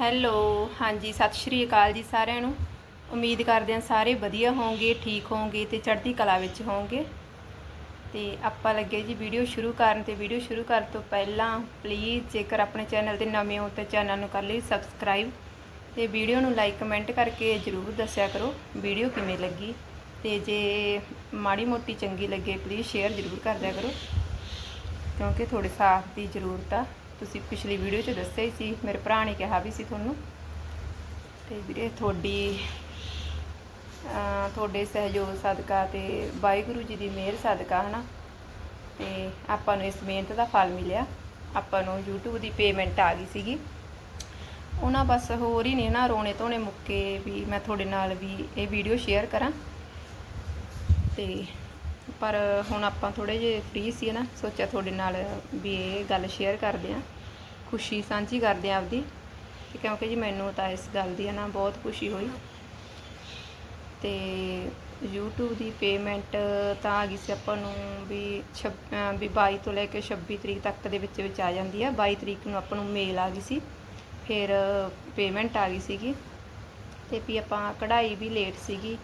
Hello, ਹਾਂਜੀ, ਸਤਿ ਸ਼੍ਰੀ ਅਕਾਲ ਜੀ ਸਾਰਿਆਂ ਨੂੰ। ਉਮੀਦ ਕਰਦੇ ਹਾਂ ਸਾਰੇ ਵਧੀਆ ਹੋਵੋਗੇ ਠੀਕ ਹੋਵੋਗੇ ਤੇ ਚੜ੍ਹਦੀ ਕਲਾ ਵਿੱਚ ਹੋਵੋਗੇ ਤੇ ਆਪਾਂ ਲੱਗੇ ਜੀ ਵੀਡੀਓ ਸ਼ੁਰੂ ਕਰਨ ਤੇ ਵੀਡੀਓ ਸ਼ੁਰੂ ਕਰਨ ਤੋਂ ਪਹਿਲਾਂ ਪਲੀਜ਼ ਜੇਕਰ ਆਪਣੇ ਚੈਨਲ ਤੇ ਨਵੇਂ ਹੋ ਤਾਂ ਚੈਨਲ ਨੂੰ ਕਰ ਲਈ ਸਬਸਕ੍ਰਾਈਬ ਤੇ ਵੀਡੀਓ ਨੂੰ ਲਾਈਕ ਕਮੈਂਟ ਕਰਕੇ ਜਰੂਰ ਦੱਸਿਆ ਕਰੋ ਵੀਡੀਓ ਕਿਵੇਂ ਲੱਗੀ। ਤੇ ਜੇ ਮਾੜੀ ਮੋਟੀ ਚੰਗੀ ਲੱਗੇ ਪਲੀਜ਼ ਸ਼ੇਅਰ ਜਰੂਰ ਕਰ ਦਿਆ ਕਰੋ। ਕਿਉਂਕਿ ਤੁਹਾਡੇ ਸਾਥ ਦੀ ਜ਼ਰੂਰਤ ਆ। ਤੁਸੀਂ ਪਿਛਲੀ ਵੀਡੀਓ 'ਚ ਦੱਸਿਆ ਹੀ ਸੀ, ਮੇਰੇ ਭਰਾ ਨੇ ਕਿਹਾ ਵੀ ਸੀ ਤੁਹਾਨੂੰ। ਤੇ ਵੀਰੇ ਤੁਹਾਡੀ ਤੁਹਾਡੇ ਸਹਿਯੋਗ ਸਦਕਾ ਤੇ ਵਾਹਿਗੁਰੂ ਜੀ ਦੀ ਮਿਹਰ ਸਦਕਾ, ਹਨਾ? ਤੇ ਆਪਾਂ ਨੂੰ ਇਸ ਮਿਹਨਤ ਦਾ ਫਲ ਮਿਲਿਆ। ਆਪਾਂ ਨੂੰ YouTube ਦੀ ਪੇਮੈਂਟ ਆ ਗਈ ਸੀਗੀ। ਉਹਨਾਂ ਬਸ ਹੋਰ ਹੀ ਨਹੀਂ ਨਾ ਰੋਣੇ ਧੋਣੇ ਮੁੱਕੇ ਵੀ ਮੈਂ ਤੁਹਾਡੇ ਨਾਲ ਵੀ ਇਹ ਵੀਡੀਓ ਸ਼ੇਅਰ ਕਰਾਂ। ਤੇ ਪਰ ਹੁਣ ਆਪਾਂ ਥੋੜੇ ਜਿਹੇ ਫ੍ਰੀ ਸੀ ਨਾ, ਸੋਚਿਆ ਤੁਹਾਡੇ ਨਾਲ ਵੀ ਇਹ ਗੱਲ ਸ਼ੇਅਰ ਕਰਦੇ ਆਂ ਖੁਸ਼ੀ ਸਾਂਝੀ ਕਰਦੇ ਆਂ ਆਪਦੀ। ਤੇ ਕਿਉਂਕਿ ਜੀ ਮੈਨੂੰ ਤਾਂ ਇਸ ਗੱਲ ਦੀ ਹੈ ਨਾ ਬਹੁਤ ਖੁਸ਼ੀ ਹੋਈ। ਤੇ YouTube ਦੀ ਪੇਮੈਂਟ ਤਾਂ ਆ ਗਈ ਸੀ ਆਪਾਂ ਨੂੰ ਵੀ ਛਬ- ਵੀ 22 ਤੋਂ ਲੈ ਕੇ 26 ਤਰੀਕ ਤੱਕ ਦੇ ਵਿੱਚ ਵਿੱਚ ਆ ਜਾਂਦੀ ਆ। 22 ਤਰੀਕ ਨੂੰ ਆਪਾਂ ਨੂੰ ਮੇਲ ਆ ਗਈ ਸੀ। ਫਿਰ ਪੇਮੈਂਟ ਆ ਗਈ ਸੀਗੀ। ਤੇ ਵੀ ਆਪਾਂ ਕਢਾਈ ਵੀ ਲੇਟ ਸੀਗੀ।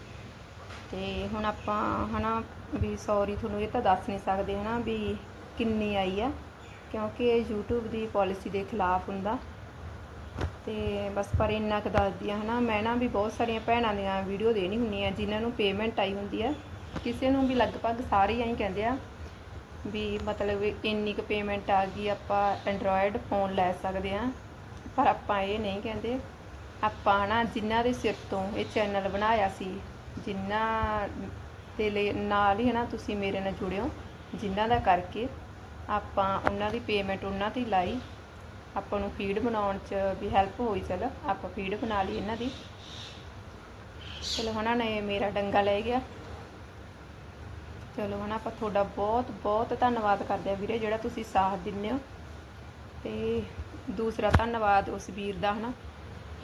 ਤੇ ਹੁਣ ਆਪਾਂ ਹਨਾ ਵੀ ਸੌਰੀ ਤੁਹਾਨੂੰ ਇਹ ਤਾਂ ਦੱਸ ਨਹੀਂ ਸਕਦੇ ਹਨਾ ਵੀ ਕਿੰਨੀ ਆਈ ਆ, ਕਿਉਂਕਿ ਇਹ YouTube ਦੀ ਪਾਲਿਸੀ ਦੇ ਖਿਲਾਫ ਹੁੰਦਾ। ਤੇ ਬਸ ਪਰ ਇੰਨਾ ਕੁ ਦੱਸਦੀ ਆ ਹਨਾ, ਮੈਂ ਨਾ ਵੀ ਬਹੁਤ ਸਾਰੀਆਂ ਭੈਣਾਂ ਦੀਆਂ ਵੀਡੀਓ ਦੇਣੀ ਹੁੰਦੀ ਆ, ਜਿਨ੍ਹਾਂ ਨੂੰ ਪੇਮੈਂਟ ਆਈ ਹੁੰਦੀ ਆ। ਕਿਸੇ ਨੂੰ ਵੀ ਲਗਭਗ ਸਾਰੇ ਹੀ ਐਂ ਕਹਿੰਦੇ ਆ ਵੀ ਮਤਲਬ ਇੰਨੀ ਕੁ ਪੇਮੈਂਟ ਆ ਗਈ, ਆਪਾਂ ਐਂਡਰੋਇਡ ਫੋਨ ਲੈ ਸਕਦੇ ਆ। ਪਰ ਆਪਾਂ ਇਹ ਨਹੀਂ ਕਹਿੰਦੇ। ਆਪਾਂ ਨਾ ਜਿਨ੍ਹਾਂ ਦੇ ਸਿਰ ਤੋਂ ਇਹ ਚੈਨਲ ਬਣਾਇਆ ਸੀ, ਜਿਨ੍ਹਾਂ ਦੇ ਲਈ ਨਾਲ ਹੀ ਹੈ ਨਾ ਤੁਸੀਂ ਮੇਰੇ ਨਾਲ ਜੁੜਿਓ, ਜਿਨ੍ਹਾਂ ਦਾ ਕਰਕੇ ਆਪਾਂ ਉਹਨਾਂ ਦੀ ਪੇਮੈਂਟ ਉਹਨਾਂ ਦੀ ਲਾਈ। ਆਪਾਂ ਨੂੰ ਫੀਡ ਬਣਾਉਣ 'ਚ ਵੀ ਹੈਲਪ ਹੋਈ, ਚਲ ਆਪਾਂ ਫੀਡ ਬਣਾ ਲਈ ਇਹਨਾਂ ਦੀ। ਚਲੋ ਉਹਨਾਂ ਨੇ ਮੇਰਾ ਡੰਗਾ ਲੈ ਗਿਆ। ਚਲੋ ਹੁਣ ਆਪਾਂ ਤੁਹਾਡਾ ਬਹੁਤ ਬਹੁਤ ਧੰਨਵਾਦ ਕਰਦੇ ਆ ਵੀਰੇ ਜਿਹੜਾ ਤੁਸੀਂ ਸਾਥ ਦਿੰਦੇ ਹੋ। ਤੇ ਦੂਸਰਾ ਧੰਨਵਾਦ ਉਸ ਵੀਰ ਦਾ ਹਨਾ,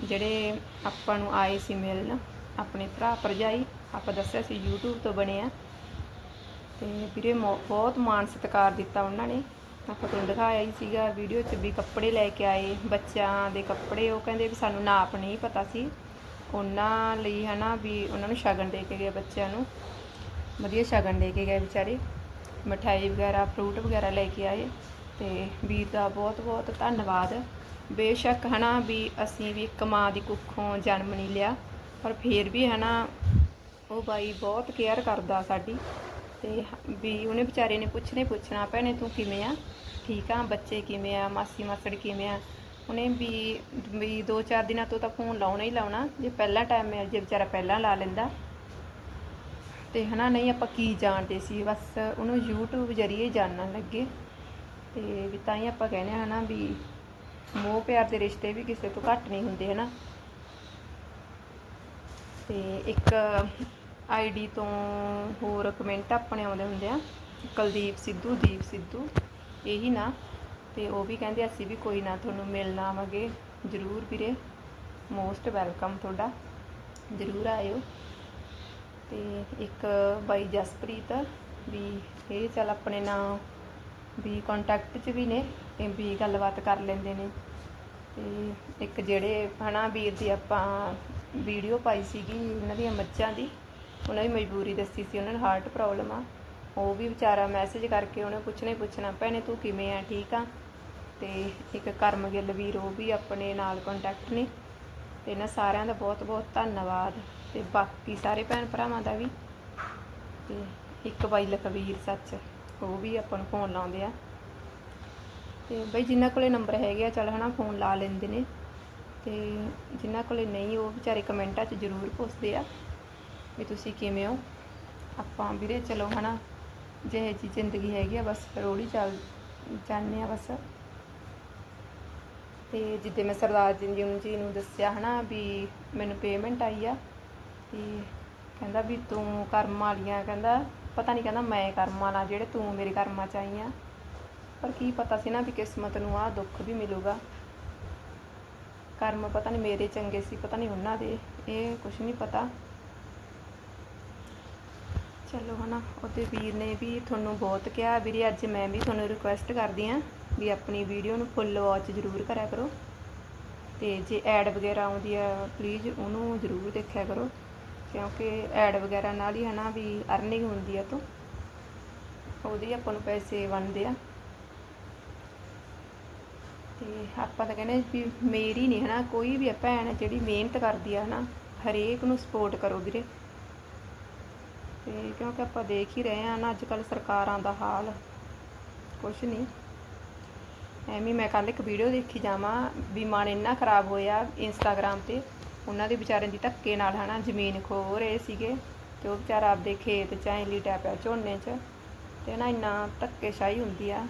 ਜਿਹੜੇ ਆਪਾਂ ਨੂੰ ਆਏ ਸੀ ਮਿਲਣ, ਆਪਣੇ ਭਰਾ ਭਰਜਾਈ। ਆਪਾਂ ਦੱਸਿਆ ਸੀ YouTube ਤੋਂ ਬਣੇ ਆ। ਤੇ ਵੀਰੇ ਮੋ- ਬਹੁਤ ਮਾਣ ਸਤਿਕਾਰ ਦਿੱਤਾ ਉਹਨਾਂ ਨੇ। ਆਪਾਂ ਤੁਹਾਨੂੰ ਦਿਖਾਇਆ ਹੀ ਸੀਗਾ ਵੀਡੀਓ 'ਚ ਵੀ ਕੱਪੜੇ ਲੈ ਕੇ ਆਏ ਬੱਚਿਆਂ ਦੇ ਕੱਪੜੇ। ਉਹ ਕਹਿੰਦੇ ਵੀ ਸਾਨੂੰ ਨਾਪ ਨਹੀਂ ਪਤਾ ਸੀ। ਉਹਨਾਂ ਲਈ ਹਨਾ ਵੀ ਉਹਨਾਂ ਨੂੰ ਸ਼ਗਨ ਦੇ ਕੇ ਗਏ ਬੱਚਿਆਂ ਨੂੰ। ਵਧੀਆ ਸ਼ਗਨ ਦੇ ਕੇ ਗਏ ਵਿਚਾਰੇ। ਮਠਾਈ ਵਗੈਰਾ ਫਰੂਟ ਵਗੈਰਾ ਲੈ ਕੇ ਆਏ। ਤੇ ਵੀਰ ਦਾ ਬਹੁਤ ਬਹੁਤ ਧੰਨਵਾਦ। ਬੇਸ਼ੱਕ ਹਨਾ ਵੀ ਅਸੀਂ ਵੀ ਇੱਕ ਮਾਂ ਦੀ ਕੁੱਖੋਂ ਜਨਮ ਨਹੀਂ ਲਿਆ। ਪਰ ਫੇਰ ਵੀ ਹਨਾ ਉਹ ਬਾਈ ਬਹੁਤ ਕੇਅਰ ਕਰਦਾ ਸਾਡੀ ਤੇ ਵੀ ਉਹਨੇ ਵਿਚਾਰੇ ਨੇ ਪੁੱਛਣੇ ਪੁੱਛਣਾ, ਭੈਣੇ ਤੂੰ ਕਿਵੇਂ ਆ? ਠੀਕ ਆ? ਬੱਚੇ ਕਿਵੇਂ ਆ? ਮਾਸੀ ਮਾਸੜ ਕਿਵੇਂ ਆ? ਉਹਨੇ ਵੀ ਵੀ ਦੋ ਚਾਰ ਦਿਨਾਂ ਤੋਂ ਤਾਂ ਫੋਨ ਲਾਉਣਾ ਹੀ ਲਾਉਣਾ, ਜੇ ਪਹਿਲਾ ਟਾਈਮ ਮਿਲ ਜੇ ਵਿਚਾਰਾ ਪਹਿਲਾਂ ਲਾ ਲੈਂਦਾ। ਤੇ ਹਨਾ, ਨਹੀਂ ਆਪਾਂ ਕੀ ਜਾਣਦੇ ਸੀ? ਬਸ ਉਹਨੂੰ YouTube ਜ਼ਰੀਏ ਜਾਣਨ ਲੱਗੇ। ਤੇ ਵੀ ਤਾਂ ਹੀ ਆਪਾਂ ਕਹਿੰਦੇ ਹਾਂ ਹਨਾ ਵੀ ਮੋਹ ਪਿਆਰ ਦੇ ਰਿਸ਼ਤੇ ਵੀ ਕਿਸੇ ਤੋਂ ਘੱਟ ਨਹੀਂ ਹੁੰਦੇ ਹਨਾ। ਤੇ ਇੱਕ ਆਈਡੀ ਤੋਂ ਹੋਰ ਕਮੈਂਟ ਆਪਣੇ ਆਉਂਦੇ ਹੁੰਦੇ ਆ। ਕੁਲਦੀਪ ਸਿੱਧੂ, ਦੀਪ ਸਿੱਧੂ, ਇਹੀ ਨਾ। ਤੇ ਉਹ ਵੀ ਕਹਿੰਦੇ, ਅਸੀਂ ਵੀ ਕੋਈ ਨਾ ਤੁਹਾਨੂੰ ਮਿਲਣ ਆਵਾਂਗੇ। ਜ਼ਰੂਰ ਵੀਰੇ ਮੋਸਟ ਵੈਲਕਮ ਤੁਹਾਡਾ। ਜ਼ਰੂਰ ਆਇਓ। ਤੇ ਇੱਕ ਬਾਈ ਜਸਪ੍ਰੀਤ ਵੀ ਇਹ ਚੱਲ ਆਪਣੇ ਨਾਲ ਵੀ ਕੰਟੈਕਟ 'ਚ ਵੀ ਨੇ ਤੇ ਵੀ ਗੱਲਬਾਤ ਕਰ ਲੈਂਦੇ ਨੇ। ਤੇ ਇੱਕ ਜਿਹੜੇ ਹਨਾ ਵੀਰ ਦੀ ਆਪਾਂ ਵੀਡੀਓ ਪਾਈ ਸੀਗੀ, ਉਹਨਾਂ ਦੀਆਂ ਮੱਝਾਂ ਦੀ। ਉਹਨਾਂ ਦੀ ਮਜਬੂਰੀ ਦੱਸੀ ਸੀ, ਉਹਨਾਂ ਨੂੰ ਹਾਰਟ ਪ੍ਰੋਬਲਮ ਆ। ਉਹ ਵੀ ਵਿਚਾਰਾ ਮੈਸੇਜ ਕਰਕੇ ਉਹਨੇ ਪੁੱਛਣਾ ਹੀ ਪੁੱਛਣਾ, ਭੈਣੇ ਤੂੰ ਕਿਵੇਂ ਆ, ਠੀਕ ਆ? ਤੇ ਇੱਕ ਕਰਮ ਗਿੱਲ ਵੀਰ, ਉਹ ਵੀ ਆਪਣੇ ਨਾਲ ਕੰਟੈਕਟ ਨੇ। ਤੇ ਇਹਨਾਂ ਸਾਰਿਆਂ ਦਾ ਬਹੁਤ ਬਹੁਤ ਧੰਨਵਾਦ ਤੇ ਬਾਕੀ ਸਾਰੇ ਭੈਣ ਭਰਾਵਾਂ ਦਾ ਵੀ। ਤੇ ਇੱਕ ਬਾਈ ਲਖਵੀਰ ਸੱਚ, ਉਹ ਵੀ ਆਪਾਂ ਨੂੰ ਫੋਨ ਲਾਉਂਦੇ ਆ। ਤੇ ਬਈ ਜਿਨ੍ਹਾਂ ਕੋਲੇ ਨੰਬਰ ਹੈਗੇ ਆ, ਚੱਲ ਹਨਾ ਫੋਨ ਲਾ ਲੈਂਦੇ ਨੇ। ਤੇ ਜਿਨ੍ਹਾਂ ਕੋਲੇ ਨਹੀਂ, ਉਹ ਵਿਚਾਰੇ ਕਮੈਂਟਾਂ 'ਚ ਜ਼ਰੂਰ ਪੁੱਛਦੇ ਆ। ਵੀ ਤੁਸੀਂ ਕਿਵੇਂ ਹੋ? ਆਪਾਂ ਵੀਰੇ, ਚਲੋ ਹਨਾ, ਜਿਹੇ ਜੀ ਜ਼ਿੰਦਗੀ ਹੈਗੀ ਆ, ਬਸ ਫਿਰ ਰੋੜੀ ਚੱਲ ਜਾਂਦੇ ਆ ਬਸ। ਤੇ ਜਿੱਦੇ ਮੈਂ ਸਰਦਾਰ ਜੀ ਨੂੰ ਜੀ ਨੂੰ ਦੱਸਿਆ ਹਨਾ ਵੀ ਮੈਨੂੰ ਪੇਮੈਂਟ ਆਈ ਆ, ਤੇ ਕਹਿੰਦਾ ਵੀ ਤੂੰ ਕਰਮ ਵਾਲੀਆਂ, ਕਹਿੰਦਾ, ਪਤਾ ਨਹੀਂ ਕਹਿੰਦਾ ਮੈਂ ਕਰਮਾਂ ਨਾਲ ਜਿਹੜੇ ਤੂੰ ਮੇਰੇ ਕਰਮਾਂ ਚ ਆਈ ਆ। ਪਰ ਕੀ ਪਤਾ ਸੀ ਨਾ ਵੀ ਕਿਸਮਤ ਨੂੰ ਆ ਦੁੱਖ ਵੀ ਮਿਲੂਗਾ। ਕਰਮ ਪਤਾ ਨਹੀਂ ਮੇਰੇ ਚੰਗੇ ਸੀ, ਪਤਾ ਨਹੀਂ ਉਹਨਾਂ ਦੇ, ਇਹ ਕੁਝ ਨਹੀਂ ਪਤਾ। ਚਲੋ ਹਨਾ, ਉਹਦੇ ਵੀਰ ਨੇ ਵੀ ਤੁਹਾਨੂੰ ਬਹੁਤ ਕਿਹਾ। ਵੀਰੇ, ਅੱਜ ਮੈਂ ਵੀ ਤੁਹਾਨੂੰ ਰਿਕੁਐਸਟ ਕਰਦੀ ਆ ਵੀ ਆਪਣੀ ਵੀਡੀਓ ਨੂੰ ਫੁੱਲ ਵਾਚ ਜ਼ਰੂਰ ਕਰਿਆ ਕਰੋ। ਤੇ ਜੇ ਐਡ ਵਗੈਰਾ ਆਉਂਦੀ ਆ ਪਲੀਜ਼ ਉਹਨੂੰ ਜ਼ਰੂਰ ਦੇਖਿਆ ਕਰੋ। ਕਿਉਂਕਿ ਐਡ ਵਗੈਰਾ ਨਾਲ ਹੀ ਹਨਾ ਵੀ ਅਰਨਿੰਗ ਹੁੰਦੀ ਆ ਤੋਂ। ਉਹਦੀ ਆਪਾਂ ਨੂੰ ਪੈਸੇ ਬਣਦੇ ਆ। ਤੇ ਆਪਾਂ ਤਾਂ ਕਹਿੰਦੇ ਵੀ ਮੇਰੀ ਨਹੀਂ ਹਨਾ, ਕੋਈ ਵੀ ਭੈਣ ਜਿਹੜੀ ਮਿਹਨਤ ਕਰਦੀ ਆ ਹਨਾ, ਹਰੇਕ ਨੂੰ ਸਪੋਰਟ ਕਰੋ ਵੀਰੇ। ਤੇ ਕਿਉਂਕਿ ਆਪਾਂ ਦੇਖ ਹੀ ਰਹੇ ਹਾਂ ਨਾ ਅੱਜ ਕੱਲ ਸਰਕਾਰਾਂ ਦਾ ਹਾਲ। ਕੁਛ ਨਹੀਂ। ਐਵੇਂ ਮੈਂ ਕੱਲ ਇੱਕ ਵੀਡੀਓ ਦੇਖੀ ਜਾਵਾਂ, ਵੀ ਮਨ ਇੰਨਾ ਖਰਾਬ ਹੋਇਆ ਇੰਸਟਾਗ੍ਰam ਤੇ। ਉਹਨਾਂ ਦੇ ਵਿਚਾਰਿਆਂ ਦੀ ਧੱਕੇ ਨਾਲ, ਹਨਾ, ਜ਼ਮੀਨ ਖੋ ਰਹੇ ਸੀਗੇ ਤੇ ਉਹ ਵਿਚਾਰਾ ਆਪਦੇ ਖੇਤ ਚ ਐਂ ਲਿਟਿਆ ਪਿਆ ਝੋਨੇ 'ਚ ਤੇ ਨਾ ਇੰਨਾ ਧੱਕੇਸ਼ਾਹੀ ਹੁੰਦੀ ਆ।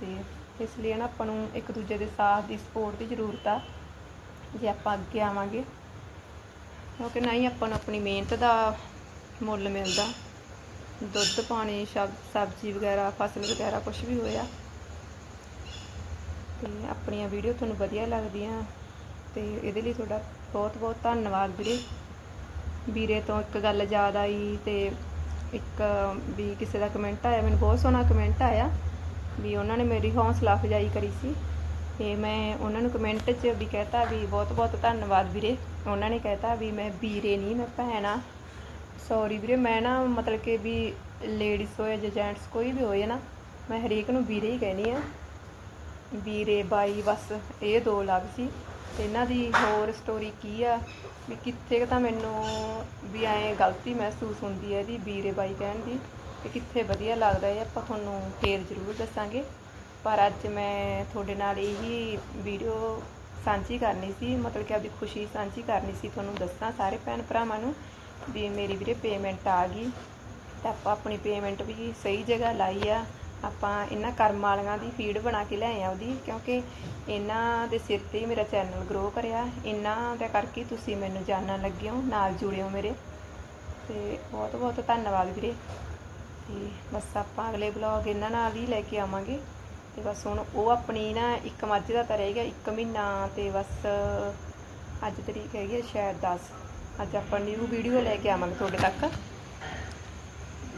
ਤੇ ਇਸ ਲਈ ਨਾ ਆਪਾਂ ਨੂੰ ਇੱਕ ਦੂਜੇ ਦੇ ਸਾਥ ਦੀ ਸਪੋਰਟ ਦੀ ਜ਼ਰੂਰਤ ਆ, ਜੇ ਆਪਾਂ ਅੱਗੇ ਆਵਾਂਗੇ। ਕਿਉਂਕਿ ਨਾ ਹੀ ਆਪਾਂ ਨੂੰ ਆਪਣੀ ਮਿਹਨਤ ਦਾ ਮੁੱਲ ਮਿਲਦਾ। ਦੁੱਧ, ਪਾਣੀ, ਸਬ, ਸਬਜ਼ੀ ਵਗੈਰਾ, ਫਸਲ ਵਗੈਰਾ ਕੁਝ ਵੀ ਹੋਇਆ। ਤੇ ਆਪਣੀਆਂ ਵੀਡੀਓ ਤੁਹਾਨੂੰ ਵਧੀਆ ਲੱਗਦੀਆਂ। ਤੇ ਇਹਦੇ ਲਈ ਤੁਹਾਡਾ ਬਹੁਤ ਬਹੁਤ ਧੰਨਵਾਦ ਵੀਰੇ। ਵੀਰੇ ਤੋਂ ਇੱਕ ਗੱਲ ਯਾਦ ਆਈ ਤੇ ਇੱਕ ਵੀ ਕਿਸੇ ਦਾ ਕਮੈਂਟ ਆਇਆ, ਮੈਨੂੰ ਬਹੁਤ ਸੋਹਣਾ ਕਮੈਂਟ ਆਇਆ ਵੀ ਉਹਨਾਂ ਨੇ ਮੇਰੀ ਹੌਸਲਾ ਅਫਜ਼ਾਈ ਕਰੀ ਸੀ। ਤੇ ਮੈਂ ਉਹਨਾਂ ਨੂੰ ਕਮੈਂਟ 'ਚ ਵੀ ਕਹਿਤਾ ਵੀ ਬਹੁਤ ਬਹੁਤ ਧੰਨਵਾਦ ਵੀਰੇ। ਉਹਨਾਂ ਨੇ ਕਹਿਤਾ ਵੀ ਮੈਂ ਵੀਰੇ ਨਹੀਂ, ਮੈਂ ਭੈਣ ਆ। ਸੌਰੀ ਵੀਰੇ, ਮੈਂ ਨਾ ਮਤਲਬ ਕਿ ਵੀ ਲੇਡੀਜ਼ ਹੋਏ ਜਾਂ ਜੈਂਟਸ ਕੋਈ ਵੀ ਹੋਏ ਨਾ, ਮੈਂ ਹਰੇਕ ਨੂੰ ਵੀਰੇ ਹੀ ਕਹਿਣੀ ਆ। ਵੀਰੇ, ਬਾਈ, ਬਸ, ਇਹ ਦੋ ਲਫ਼ਜ਼ ਸੀ। ਤੇ ਇਹਨਾਂ ਦੀ ਹੋਰ ਸਟੋਰੀ ਕੀ ਆ? ਵੀ ਕਿੱਥੇ ਕੁ ਤਾਂ ਮੈਨੂੰ ਵੀ ਐਂ ਗਲਤੀ ਮਹਿਸੂਸ ਹੁੰਦੀ ਹੈ ਇਹਦੀ, ਵੀਰੇ, ਬਾਈ ਕਹਿਣ ਦੀ ਤੇ ਕਿੱਥੇ ਵਧੀਆ ਲੱਗਦਾ ਹੈ ਆਪਾਂ ਤੁਹਾਨੂੰ ਫੇਰ ਜ਼ਰੂਰ ਦੱਸਾਂਗੇ। ਪਰ ਅੱਜ ਮੈਂ ਤੁਹਾਡੇ ਨਾਲ ਇਹੀ ਵੀਡੀਓ ਸਾਂਝੀ ਕਰਨੀ ਸੀ, ਮਤਲਬ ਕਿ ਆਪਦੀ ਖੁਸ਼ੀ ਸਾਂਝੀ ਕਰਨੀ ਸੀ, ਤੁਹਾਨੂੰ ਦੱਸਾਂ ਸਾਰੇ ਭੈਣ ਭਰਾਵਾਂ ਨੂੰ। ਵੀ ਮੇਰੀ ਵੀਰੇ ਪੇਮੈਂਟ ਆ ਗਈ। ਤੇ ਆਪਾਂ ਆਪਣੀ ਪੇਮੈਂਟ ਵੀ ਸਹੀ ਜਗ੍ਹਾ ਲਾਈ ਆ। ਆਪਾਂ ਇਹਨਾਂ ਕਰਮ ਵਾਲੀਆਂ ਦੀ ਫੀਡ ਬਣਾ ਕੇ ਲੈ ਆ ਉਹਦੀ, ਕਿਉਂਕਿ ਇਹਨਾਂ ਦੇ ਸਿਰ ਤੇ ਹੀ ਮੇਰਾ ਚੈਨਲ ਗਰੋ ਕਰਿਆ। ਇਹਨਾਂ ਦਾ ਕਰਕੇ ਤੁਸੀਂ ਮੈਨੂੰ ਜਾਣਨ ਲੱਗੇ ਹੋ, ਨਾਲ ਜੁੜਿਓ ਮੇਰੇ। ਤੇ ਬਹੁਤ ਬਹੁਤ ਧੰਨਵਾਦ ਵੀਰੇ। ਤੇ ਬਸ ਆਪਾਂ ਅਗਲੇ ਬਲੌਗ ਇਹਨਾਂ ਨਾਲ ਹੀ ਲੈ ਕੇ ਆਵਾਂਗੇ। ਤੇ ਬਸ ਹੁਣ ਉਹ ਆਪਣੀ ਨਾ ਇੱਕ ਮੱਝ ਦਾ ਤਾਂ ਰਹਿ ਗਿਆ ਇੱਕ ਮਹੀਨਾ, ਤੇ ਬਸ ਅੱਜ ਤਰੀਕ ਹੈਗੀ ਹੈ ਸ਼ਾਇਦ 10 ਅੱਜ ਆਪਾਂ ਨਿਊ ਵੀਡੀਓ ਲੈ ਕੇ ਆਵਾਂਗੇ ਤੁਹਾਡੇ ਤੱਕ।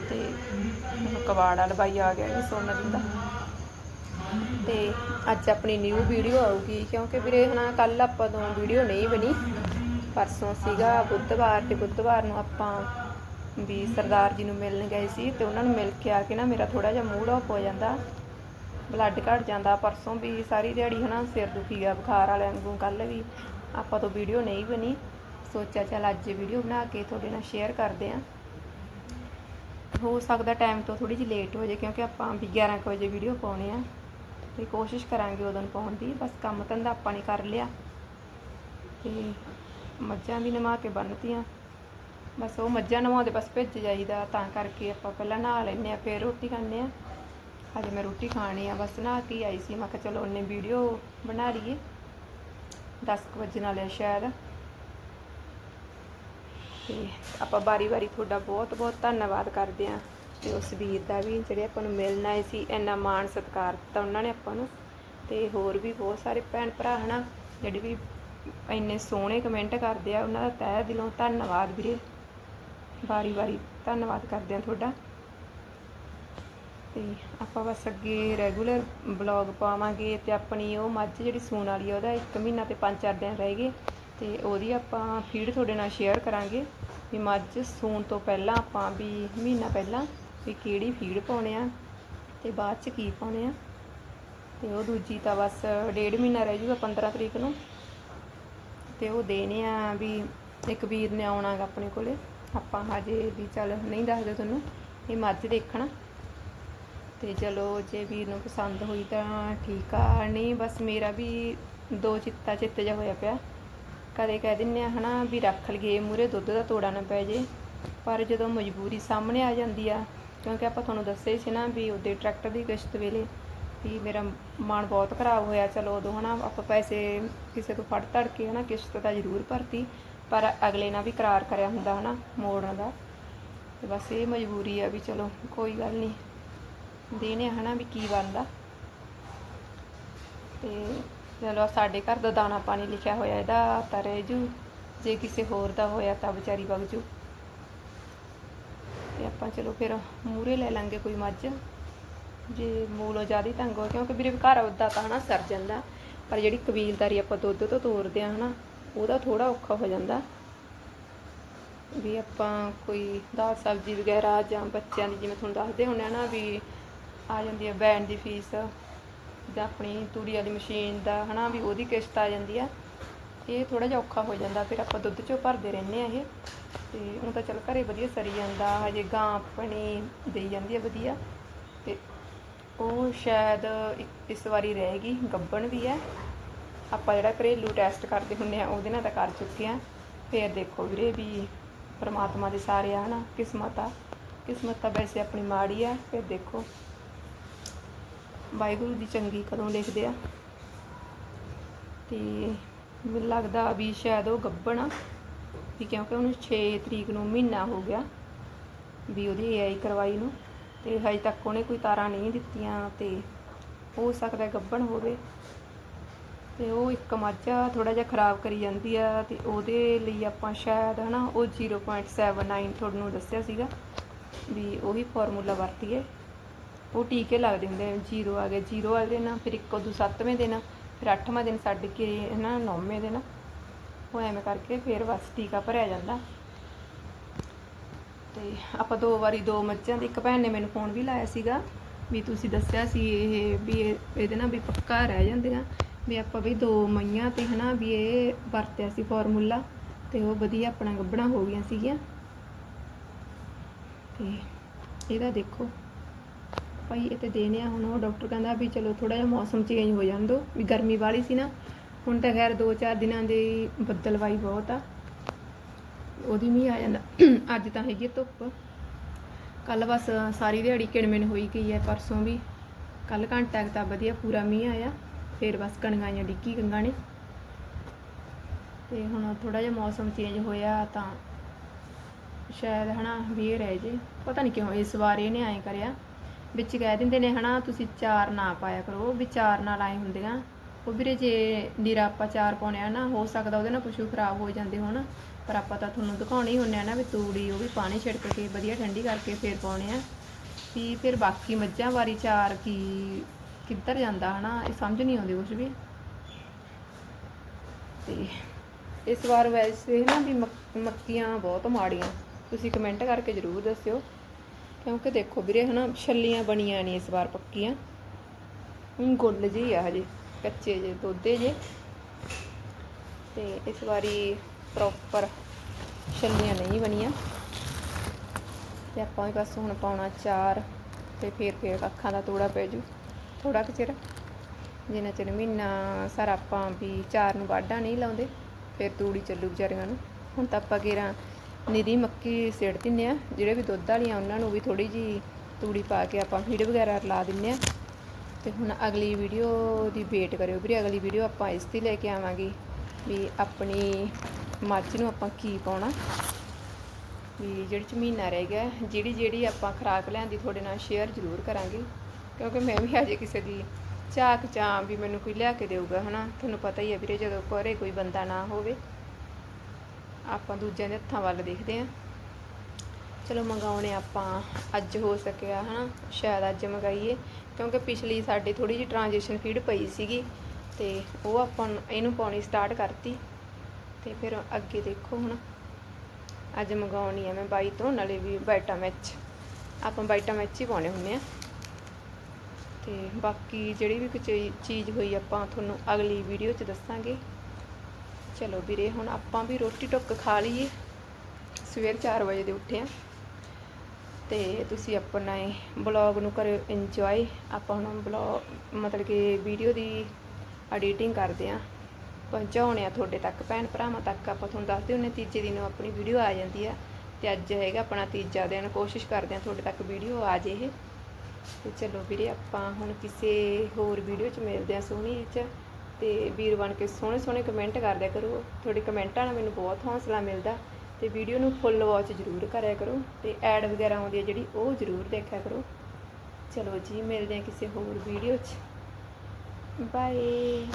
ਤੇ ਹੁਣ ਕਵਾੜ ਵਾਲਾ ਬਾਈ ਆ ਗਿਆ ਜੀ ਸੋਨਾ ਦਿੰਦਾ ਤੇ ਅੱਜ ਆਪਣੀ ਨਿਊ ਵੀਡੀਓ ਆਊਗੀ ਕਿਉਂਕਿ ਵੀਰੇ ਹਨਾ ਕੱਲ ਆਪਾਂ ਤੋਂ ਵੀਡੀਓ ਨਹੀਂ ਬਣੀ। ਪਰਸੋਂ ਸੀਗਾ ਬੁੱਧਵਾਰ ਤੇ ਬੁੱਧਵਾਰ ਨੂੰ ਆਪਾਂ ਵੀ ਸਰਦਾਰ ਜੀ ਨੂੰ ਮਿਲਣ ਗਏ ਸੀ ਤੇ ਉਹਨਾਂ ਨੂੰ ਮਿਲ ਕੇ ਆ ਕੇ ਨਾ ਮੇਰਾ ਥੋੜਾ ਜਿਹਾ ਮੂਡ ਆਫ ਹੋ ਜਾਂਦਾ। ਬਲੱਡ ਘਟ ਜਾਂਦਾ। ਪਰਸੋਂ ਵੀ ਸਾਰੀ ਦਿਹਾੜੀ ਹਨਾ ਸਿਰ ਦੁਖੀ ਗਿਆ ਬੁਖਾਰ ਵਾਲਿਆਂ ਵਾਂਗੂ ਕੱਲ ਵੀ ਆਪਾਂ ਤੋਂ ਵੀਡੀਓ ਨਹੀਂ ਬਣੀ। ਸੋਚਿਆ ਚੱਲ ਅੱਜ ਵੀਡੀਓ ਬਣਾ ਕੇ ਤੁਹਾਡੇ ਨਾਲ ਸ਼ੇਅਰ ਕਰਦੇ ਆਂ। ਹੋ ਸਕਦਾ ਟਾਈਮ ਤੋਂ ਥੋੜੀ ਜਿਹੀ ਲੇਟ ਹੋ ਜਾਏ ਕਿਉਂਕਿ ਆਪਾਂ ਵੀ 11 ਕੁ ਵਜੇ ਵੀਡੀਓ ਪਾਉਣੇ ਆ। ਤੇ ਕੋਸ਼ਿਸ਼ ਕਰਾਂਗੇ ਉਦੋਂ ਨੂੰ ਪਾਉਣ ਦੀ, ਬਸ ਕੰਮ ਧੰਦਾ ਆਪਾਂ ਨੇ ਕਰ ਲਿਆ। ਤੇ ਮੱਝਾਂ ਵੀ ਨਵਾ ਕੇ ਬੰਨਤੀਆਂ। ਬਸ ਉਹ ਮੱਝਾਂ ਨਵਾਉਂਦੇ ਬਸ ਭਿੱਜ ਜਾਈਦਾ, ਤਾਂ ਕਰਕੇ ਆਪਾਂ ਪਹਿਲਾਂ ਨਹਾ ਲੈਂਦੇ ਆ, ਫਿਰ ਰੋਟੀ ਖਾਂਦੇ ਆ। ਹਜੇ ਮੈਂ ਰੋਟੀ ਖਾਣੀ ਆ, ਬਸ ਨਹਾ ਕੇ ਆਈ ਸੀ। ਮੈਂ ਕਿਹਾ ਚਲੋ ਉਹਨੇ ਵੀਡੀਓ ਬਣਾ ਲਈਏ। 10 ਕੁ ਵਜੇ ਨਾਲ ਸ਼ਾਇਦ। ਤੇ ਆਪਾਂ ਬਾਰੀ-ਬਾਰੀ ਤੁਹਾਡਾ ਬਹੁਤ-ਬਹੁਤ ਧੰਨਵਾਦ ਕਰਦੇ ਆਂ ਤੇ ਉਸ ਵੀਰ ਦਾ ਵੀ ਜਿਹੜੇ ਆਪਾਂ ਨੂੰ ਮਿਲਣ ਆਏ ਸੀ, ਇੰਨਾ ਮਾਣ ਸਤਿਕਾਰ ਦਿੱਤਾ ਉਹਨਾਂ ਨੇ ਆਪਾਂ ਨੂੰ ਤੇ ਹੋਰ ਵੀ ਬਹੁਤ ਸਾਰੇ ਭੈਣ ਭਰਾ ਹਨਾ, ਜਿਹੜੇ ਵੀ ਇੰਨੇ ਸੋਹਣੇ ਕਮੈਂਟ ਕਰਦੇ ਆ, ਉਹਨਾਂ ਦਾ ਤਹਿ ਦਿਲੋਂ ਧੰਨਵਾਦ ਵੀਰੇ। ਵਾਰੀ ਵਾਰੀ ਧੰਨਵਾਦ ਕਰਦੇ ਆਂ ਤੁਹਾਡਾ। ਤੇ ਆਪਾਂ ਬਸ ਅੱਗੇ ਰੈਗੂਲਰ ਬਲੌਗ ਪਾਵਾਂਗੇ ਤੇ ਆਪਣੀ ਉਹ ਮੱਝ ਜਿਹੜੀ ਸੂਣ ਵਾਲੀ ਆ, ਉਹਦਾ 1 ਮਹੀਨਾ ਤੇ 5-4 ਦਿਨ ਰਹਿ ਗਏ। ਤੇ ਉਹਦੀ ਆਪਾਂ ਫੀਡ ਤੁਹਾਡੇ ਨਾਲ ਸ਼ੇਅਰ ਕਰਾਂਗੇ ਵੀ ਮੱਝ ਸੂਣ ਤੋਂ ਪਹਿਲਾਂ ਆਪਾਂ ਵੀ ਮਹੀਨਾ ਪਹਿਲਾਂ ਵੀ ਕਿਹੜੀ ਫੀਡ ਪਾਉਣੇ ਆ ਤੇ ਬਾਅਦ ਚ ਕੀ ਪਾਉਣੇ ਆ। ਤੇ ਉਹ ਦੂਜੀ ਤਾਂ ਬਸ ਡੇਢ ਮਹੀਨਾ ਰਹਿ ਜੂਗਾ 15 ਤਰੀਕ ਨੂੰ। ਤੇ ਉਹ ਦੇਣੇ ਆ ਵੀ ਇੱਕ ਵੀਰ ਨੇ ਆਉਣਾਗਾ ਆਪਣੇ ਕੋਲੇ। ਆਪਾਂ ਹਜੇ ਵੀ ਚੱਲ ਨਹੀਂ ਦੱਸਦੇ ਤੁਹਾਨੂੰ ਇਹ ਮੱਝ ਦੇਖਣਾ। ਤੇ ਚਲੋ ਜੇ ਵੀਰ ਨੂੰ ਪਸੰਦ ਹੋਈ ਤਾਂ ਠੀਕ ਆ, ਨਹੀਂ ਬਸ ਮੇਰਾ ਵੀ ਦੋ ਚਿੱਤਾ ਚਿੱਤ ਜਿਹਾ ਹੋਇਆ ਪਿਆ। ਕਦੇ ਕਹਿ ਦਿੰਨੇ ਆ ਹਨਾ ਵੀ ਰੱਖ ਲਈਏ ਮੂਰੇ ਦੁੱਧ ਦਾ ਤੋੜਾ ਨਾ ਪੈ ਜੇ। ਪਰ ਜਦੋਂ ਮਜਬੂਰੀ ਸਾਹਮਣੇ ਆ ਜਾਂਦੀ ਆ, ਕਿਉਂਕਿ ਆਪਾਂ ਤੁਹਾਨੂੰ ਦੱਸਿਆ ਹੀ ਸੀ ਨਾ ਵੀ ਉਹਦੇ ਟਰੈਕਟਰ ਦੀ ਕਿਸ਼ਤ ਵੇਲੇ ਵੀ ਮੇਰਾ ਮਨ ਬਹੁਤ ਖਰਾਬ ਹੋਇਆ। ਚਲੋ ਉਦੋਂ ਹਨਾ ਆਪਾਂ ਪੈਸੇ ਕਿਸੇ ਤੋਂ ਫੜ ਧੜ ਕੇ ਹਨਾ ਕਿਸ਼ਤ ਤਾਂ ਜ਼ਰੂਰ ਭਰਤੀ, ਪਰ ਅਗਲੇ ਨਾਲ ਵੀ ਕਰਾਰ ਕਰਿਆ ਹੁੰਦਾ ਹਨਾ ਮੋੜਨ ਦਾ। ਤੇ ਬਸ ਇਹ ਮਜਬੂਰੀ ਆ ਵੀ ਚਲੋ ਕੋਈ ਗੱਲ ਨਹੀਂ, ਦੇਣੇ ਹਨਾ ਵੀ ਕੀ ਬਣਦਾ। ਤੇ ਚਲੋ ਸਾਡੇ ਘਰ ਦਾ ਦਾਣਾ ਪਾਣੀ ਲਿਖਿਆ ਹੋਇਆ ਇਹਦਾ ਤਾਂ ਰਹਿ ਜੂ। ਜੇ ਕਿਸੇ ਹੋਰ ਦਾ ਹੋਇਆ ਤਾਂ ਵਿਚਾਰੀ ਵਗ ਜੂ। ਤੇ ਆਪਾਂ ਚਲੋ ਫਿਰ ਮੂਰੇ ਲੈ ਲਾਂਗੇ ਕੋਈ ਮੱਝ। ਜੇ ਮੂਲੋਂ ਜ਼ਿਆਦਾ ਤੰਗ ਹੋ ਕਿਉਂਕਿ ਵੀਰੇ ਘਰ ਉਦਾਂ ਤਾਂ ਹਨਾ ਸਰ ਜਾਂਦਾ। ਪਰ ਜਿਹੜੀ ਕਬੀਲਦਾਰੀ ਆਪਾਂ ਦੁੱਧ ਤੋਂ ਤੋਰਦੇ ਆ ਹਨਾ, ਉਹਦਾ ਥੋੜਾ ਔਖਾ ਹੋ ਜਾਂਦਾ। ਵੀ ਆਪਾਂ ਕੋਈ ਦਾਲ ਸਬਜ਼ੀ ਵਗੈਰਾ ਜਾਂ ਬੱਚਿਆਂ ਦੀ ਜਿਵੇਂ ਤੁਹਾਨੂੰ ਦੱਸਦੇ ਹੁੰਦੇ ਆ ਨਾ ਵੀ ਆ ਜਾਂਦੀ ਹੈ ਬੈਂਡ ਦੀ ਫੀਸ। ਜਾਂ ਆਪਣੀ ਤੂੜੀ ਵਾਲੀ ਮਸ਼ੀਨ ਦਾ, ਹਨਾ, ਵੀ ਉਹਦੀ ਕਿਸ਼ਤ ਆ ਜਾਂਦੀ ਆ। ਇਹ ਥੋੜਾ ਜਿਹਾ ਔਖਾ ਹੋ ਜਾਂਦਾ, ਫਿਰ ਆਪਾਂ ਦੁੱਧ ਚੋਂ ਭਰਦੇ ਰਹਿੰਦੇ ਆ ਇਹ। ਤੇ ਉਹ ਤਾਂ ਚੱਲ ਘਰੇ ਵਧੀਆ ਸਰੀ ਜਾਂਦਾ, ਹਜੇ ਗਾਂ ਆਪਣੀ ਦੇਈ ਜਾਂਦੀ ਹੈ ਵਧੀਆ। ਤੇ ਉਹ ਸ਼ਾਇਦ ਇਸ ਵਾਰੀ ਰਹਿ ਗਈ ਗੱਬਣ ਵੀ ਹੈ। ਆਪਾਂ ਜਿਹੜਾ ਘਰੇਲੂ ਟੈਸਟ ਕਰਦੇ ਹੁੰਦੇ ਆ, ਉਹਦੇ ਨਾਲ ਤਾਂ ਕਰ ਚੁੱਕੇ ਆ। ਫਿਰ ਦੇਖੋ ਵੀਰੇ ਵੀ ਪਰਮਾਤਮਾ ਦੇ ਸਾਰੇ ਆ ਨਾ ਕਿਸਮਤ ਆ। ਕਿਸਮਤ ਤਾਂ ਵੈਸੇ ਆਪਣੀ ਮਾੜੀ ਆ, ਫਿਰ ਦੇਖੋ। ਵਾਹਿਗੁਰੂ ਦੀ ਚੰਗੀ ਕਦੋਂ ਲਿਖਦੇ ਆ। ਤੇ ਮੈਨੂੰ ਲੱਗਦਾ ਵੀ ਸ਼ਾਇਦ ਉਹ ਗੱਬਣ ਆ, ਵੀ ਕਿਉਂਕਿ ਉਹਨੂੰ 6 ਤਰੀਕ ਨੂੰ ਮਹੀਨਾ ਹੋ ਗਿਆ ਵੀ ਉਹਦੀ ਏਆਈ ਕਰਵਾਈ ਨੂੰ, ਤੇ ਹਜੇ ਤੱਕ ਉਹਨੇ ਕੋਈ ਤਾਰਾਂ ਨਹੀਂ ਦਿੱਤੀਆਂ ਤੇ ਹੋ ਸਕਦਾ ਗੱਬਣ ਹੋਵੇ। ਤੇ ਉਹ ਇੱਕ ਮਾਝਾ ਥੋੜਾ ਜਿਹਾ ਖਰਾਬ ਕਰੀ ਜਾਂਦੀ ਆ ਤੇ ਉਹਦੇ ਲਈ ਆਪਾਂ ਸ਼ਾਇਦ ਹਨਾ ਉਹ 0.79 ਤੁਹਾਨੂੰ ਦੱਸਿਆ ਸੀਗਾ ਵੀ ਉਹੀ ਫਾਰਮੂਲਾ ਵਰਤੀਏ। ਉਹ ਟੀਕੇ ਲੱਗਦੇ ਹੁੰਦੇ ਆ, ਜ਼ੀਰੋ ਆ ਗਿਆ ਜ਼ੀਰੋ ਵਾਲੇ ਦਿਨ, ਫਿਰ ਇੱਕ ਉਦੋਂ ਸੱਤਵੇਂ ਦਿਨ, ਫਿਰ ਅੱਠਵਾਂ ਦਿਨ ਛੱਡ ਕੇ ਨਾ ਨੌਵੇਂ ਦਿਨ, ਉਹ ਐਵੇਂ ਕਰਕੇ ਫਿਰ ਬਸ ਟੀਕਾ ਭਰਿਆ ਜਾਂਦਾ। ਤੇ ਆਪਾਂ ਦੋ ਵਾਰੀ ਦੋ ਮੱਝਾਂ ਦੀ, ਇੱਕ ਭੈਣ ਨੇ ਮੈਨੂੰ ਫੋਨ ਵੀ ਲਾਇਆ ਸੀਗਾ ਵੀ ਤੁਸੀਂ ਦੱਸਿਆ ਸੀ ਇਹ, ਵੀ ਇਹ- ਇਹਦੇ ਨਾਲ ਵੀ ਪੱਕਾ ਰਹਿ ਜਾਂਦੇ ਆ, ਵੀ ਆਪਾਂ ਵੀ ਦੋ ਮਈਆਂ ਤੇ ਹਨਾ, ਵੀ ਇਹ ਵਰਤਿਆ ਸੀ ਫਾਰਮੂਲਾ ਤੇ ਉਹ ਵਧੀਆ ਆਪਣਾ ਗੱਭਣਾ ਹੋ ਗਈਆਂ ਸੀਗੀਆਂ। ਤੇ ਇਹਦਾ ਦੇਖੋ। ਭਾਈ ਇਹ ਤੇ ਦੇਣੇ ਆ। ਹੁਣ ਉਹ ਡਾਕਟਰ ਕਹਿੰਦਾ ਵੀ ਚਲੋ ਥੋੜਾ ਜਿਹਾ ਮੌਸਮ ਚੇਂਜ ਹੋ ਜਾਣ ਦੋ। ਵੀ ਗਰਮੀ ਵਾਲੀ ਸੀ ਨਾ, ਹੁਣ ਤਾਂ ਖੈਰ 2-4 ਦਿਨਾਂ ਦੇ ਬੱਦਲਵਾਈ ਬਹੁਤ ਆ। ਉਹਦੀ ਮੀਂਹ ਆ ਜਾਂਦਾ। ਅੱਜ ਤਾਂ ਹੈਗੀ ਆ ਧੁੱਪ। ਕੱਲ ਬਸ ਸਾਰੀ ਦਿਹਾੜੀ ਕਿਣਮਿਣ ਹੋਈ ਗਈ ਹੈ, ਪਰਸੋਂ ਵੀ। ਕੱਲ ਘੰਟਾ ਕੁ ਤਾਂ ਵਧੀਆ ਪੂਰਾ ਮੀਂਹ ਆਇਆ। ਫਿਰ ਬਸ ਕਣਗਾਈਆਂ ਡਿੱਗੀ ਗੰਗਾ ਨੇ। ਤੇ ਹੁਣ ਥੋੜਾ ਜਿਹਾ ਮੌਸਮ ਚੇਂਜ ਹੋਇਆ ਤਾਂ ਸ਼ਾਇਦ ਹਨਾ, ਵੀ ਇਹ ਰਹਿ ਜੇ। ਪਤਾ ਨਹੀਂ ਕਿਉਂ, ਇਸ ਵਾਰ ਇਹਨੇ ਐਂ ਕਰਿਆ। ਵਿੱਚ ਕਹਿ ਦਿੰਦੇ ਨੇ, ਹਨਾ, ਤੁਸੀਂ ਚਾਰ ਨਾ ਪਾਇਆ ਕਰੋ। ਵੀ ਚਾਰ ਨਾਲ ਆਏ ਹੁੰਦੇ ਆ। ਉਹ ਵੀਰੇ ਜੇ ਨੀਰਾ ਆਪਾਂ ਚਾਰ ਪਾਉਣੇ ਆ ਨਾ, ਹੋ ਸਕਦਾ ਉਹਦੇ ਨਾਲ ਪਸ਼ੂ ਖਰਾਬ ਹੋ ਜਾਂਦੇ ਹੋਣ। ਪਰ ਆਪਾਂ ਤਾਂ ਤੁਹਾਨੂੰ ਦਿਖਾਉਣੇ ਹੀ ਹੁੰਦੇ ਆ ਨਾ ਵੀ ਤੂੜੀ, ਉਹ ਵੀ ਪਾਣੀ ਛਿੜਕ ਕੇ, ਵਧੀਆ ਠੰਡੀ ਕਰਕੇ ਫੇਰ ਪਾਉਣੇ ਆ। ਵੀ ਫਿਰ ਬਾਕੀ ਮੱਝਾਂ ਵਾਰੀ ਚਾਰ ਕੀ ਕਿੱਧਰ ਜਾਂਦਾ, ਹਨਾ, ਇਹ ਸਮਝ ਨਹੀਂ ਆਉਂਦੀ ਕੁਝ ਵੀ। ਤੇ ਇਸ ਵਾਰ ਵੈਸੇ ਨਾ ਵੀ ਮੱਕ- ਮੱਕੀਆਂ ਬਹੁਤ ਮਾੜੀਆਂ। ਤੁਸੀਂ ਕਮੈਂਟ ਕਰਕੇ ਜ਼ਰੂਰ ਦੱਸਿਓ। ਕਿਉਂਕਿ ਦੇਖੋ ਵੀਰੇ ਹਨਾ, ਛੱਲੀਆਂ ਬਣੀਆਂ ਨਹੀਂ ਇਸ ਵਾਰ ਪੱਕੀਆਂ। ਹੁਣ ਗੁੱਲ ਜੀ ਆ ਹਜੇ, ਕੱਚੇ ਜੇ ਦੋਦੇ ਜੇ ਤੇ ਇਸ ਵਾਰੀ ਪ੍ਰੋਪਰ ਛੱਲੀਆਂ ਨਹੀਂ ਬਣੀਆਂ। ਤੇ ਆਪਾਂ ਵੀ ਬਸ ਹੁਣ ਪਾਉਣਾ ਚਾਰ, ਤੇ ਫਿਰ ਫਿਰ ਅੱਖਾਂ ਦਾ ਤੋੜਾ ਪੈ ਜੂ ਥੋੜਾ ਕੁ ਚਿਰ। ਜਿੰਨਾ ਚਿਰ ਮਹੀਨਾ ਸਾਰਾ ਆਪਾਂ ਵੀ ਚਾਰ ਨੂੰ ਵਾਢਾ ਨਹੀਂ ਲਾਉਂਦੇ, ਫਿਰ ਤੂੜੀ ਚੱਲੂ ਵਿਚਾਰੀਆਂ ਨੂੰ। ਹੁਣ ਤਾਂ ਆਪਾਂ ਗੇਰਾਂ ਨਿਰੀ ਮੱਕੀ ਸਿੱਟ ਦਿੰਨੇ ਆ, ਜਿਹੜੇ ਵੀ ਦੁੱਧ ਵਾਲੀਆਂ ਉਹਨਾਂ ਨੂੰ ਵੀ ਥੋੜੀ ਜੀ ਤੂੜੀ ਪਾ ਕੇ ਆਪਾਂ ਫੀਡ ਵਗੈਰਾ ਲਾ ਦਿੰਨੇ ਆ। ਤੇ ਹੁਣ ਅਗਲੀ ਵੀਡੀਓ ਦੀ ਵੇਟ ਕਰਿਓ ਵੀਰੇ, ਅਗਲੀ ਵੀਡੀਓ ਆਪਾਂ ਇਸ ਦੀ ਲੈ ਕੇ ਆਵਾਂਗੇ ਵੀ ਆਪਣੀ ਮੱਝ ਨੂੰ ਆਪਾਂ ਕੀ ਪਾਉਣਾ। ਵੀ ਜਿਹੜੀ ਚ ਮਹੀਨਾ ਰਹਿ ਗਿਆ, ਜਿਹੜੀ ਜਿਹੜੀ ਆਪਾਂ ਖੁਰਾਕ ਲਿਆਂਦੀ ਤੁਹਾਡੇ ਨਾਲ ਸ਼ੇਅਰ ਜ਼ਰੂਰ ਕਰਾਂਗੇ। ਕਿਉਂਕਿ ਮੈਂ ਵੀ ਹਜੇ ਕਿਸੇ ਦੀ ਝਾਕ ਚਾਂ ਵੀ ਮੈਨੂੰ ਕੋਈ ਲਿਆ ਕੇ ਦੇਊਗਾ, ਹਨਾ? ਤੁਹਾਨੂੰ ਪਤਾ ਹੀ ਹੈ ਵੀਰੇ, ਜਦੋਂ ਘਰੇ ਕੋਈ ਬੰਦਾ ਨਾ ਹੋਵੇ। ਆਪਾਂ ਦੂਜਿਆਂ ਦੇ ਹੱਥਾਂ ਵੱਲ ਦੇਖਦੇ ਆਂ ਚਲੋ ਮੰਗਾਉਣੇ ਆਪਾਂ, ਅੱਜ ਹੋ ਸਕਿਆ ਹਨਾ, ਸ਼ਾਇਦ ਅੱਜ ਮੰਗਾਈਏ, ਕਿਉਂਕਿ ਪਿਛਲੀ ਸਾਡੀ ਥੋੜੀ ਜਿਹੀ ਟ੍ਰਾਂਜੀਸ਼ਨ ਫੀਡ ਪਈ ਸੀਗੀ ਤੇ ਉਹ ਆਪਾਂ ਇਹਨੂੰ ਪਾਉਣੀ ਸਟਾਰਟ ਕਰਤੀ ਤੇ ਫਿਰ ਅੱਗੇ ਦੇਖੋ ਹੁਣ। ਅੱਜ ਮੰਗਾਉਣੀ ਆ ਮੈਂ ਬਾਈ ਤੋਂ, ਨਾਲੇ ਵੀ ਬਾਈਟਾ ਮੈਚ ਆਪਾਂ ਬਾਈਟਾ ਮੈਚ ਹੀ ਪਾਉਣੇ ਹੁੰਦੇ ਆ। ਤੇ ਬਾਕੀ ਜਿਹੜੀ ਵੀ ਕੋਈ ਚੀਜ਼ ਹੋਈ ਆਪਾਂ ਤੁਹਾਨੂੰ ਅਗਲੀ ਵੀਡੀਓ 'ਚ ਦੱਸਾਂਗੇ। ਚਲੋ ਵੀਰੇ, ਹੁਣ ਆਪਾਂ ਵੀ ਰੋਟੀ ਟੁੱਕ ਖਾ ਲਈਏ। ਸਵੇਰ 4 ਵਜੇ ਦੇ ਉੱਠੇ ਆ। ਤੇ ਤੁਸੀਂ ਆਪਣਾ ਇਹ ਬਲੌਗ ਨੂੰ ਕਰਿਓ ਇੰਜੋਏ ਆਪਾਂ ਹੁਣ ਬਲੌਗ, ਮਤਲਬ ਕਿ ਵੀਡੀਓ ਦੀ ਐਡੀਟਿੰਗ ਕਰਦੇ ਆ। ਪਹੁੰਚਾਉਣੇ ਆ ਤੁਹਾਡੇ ਤੱਕ, ਭੈਣ ਭਰਾਵਾਂ ਤੱਕ। ਆਪਾਂ ਤੁਹਾਨੂੰ ਦੱਸਦੇ ਹੁੰਨੇ ਤੀਜੇ ਦਿਨ ਆਪਣੀ ਵੀਡੀਓ ਆ ਜਾਂਦੀ ਆ। ਤੇ ਅੱਜ ਹੈਗਾ ਆਪਣਾ ਤੀਜਾ ਦਿਨ, ਕੋਸ਼ਿਸ਼ ਕਰਦੇ ਆ ਤੁਹਾਡੇ ਤੱਕ ਵੀਡੀਓ ਆ ਜੇ ਇਹ। ਤੇ ਚਲੋ ਵੀਰੇ, ਆਪਾਂ ਹੁਣ ਕਿਸੇ ਹੋਰ ਵੀਡੀਓ 'ਚ ਮਿਲਦੇ ਆ ਸੋਹਣੀ ਚ। ਤੇ ਵੀਰ ਬਣ ਕੇ ਸੋਹਣੇ ਸੋਹਣੇ ਕਮੈਂਟ ਕਰਦਿਆ ਕਰੋ। ਤੁਹਾਡੇ ਕਮੈਂਟਾਂ ਨਾਲ ਮੈਨੂੰ ਬਹੁਤ ਹੌਸਲਾ ਮਿਲਦਾ ਤੇ ਵੀਡੀਓ ਨੂੰ ਫੁੱਲ ਵਾਚ ਜ਼ਰੂਰ ਕਰਿਆ ਕਰੋ ਤੇ ਐਡ ਵਗੈਰਾ ਆਉਂਦੀ ਹੈ ਜਿਹੜੀ, ਉਹ ਜ਼ਰੂਰ ਦੇਖਿਆ ਕਰੋ। ਚਲੋ ਜੀ, ਮਿਲਦੇ ਹਾਂ ਕਿਸੇ ਹੋਰ ਵੀਡੀਓ 'ਚ। ਬਾਏ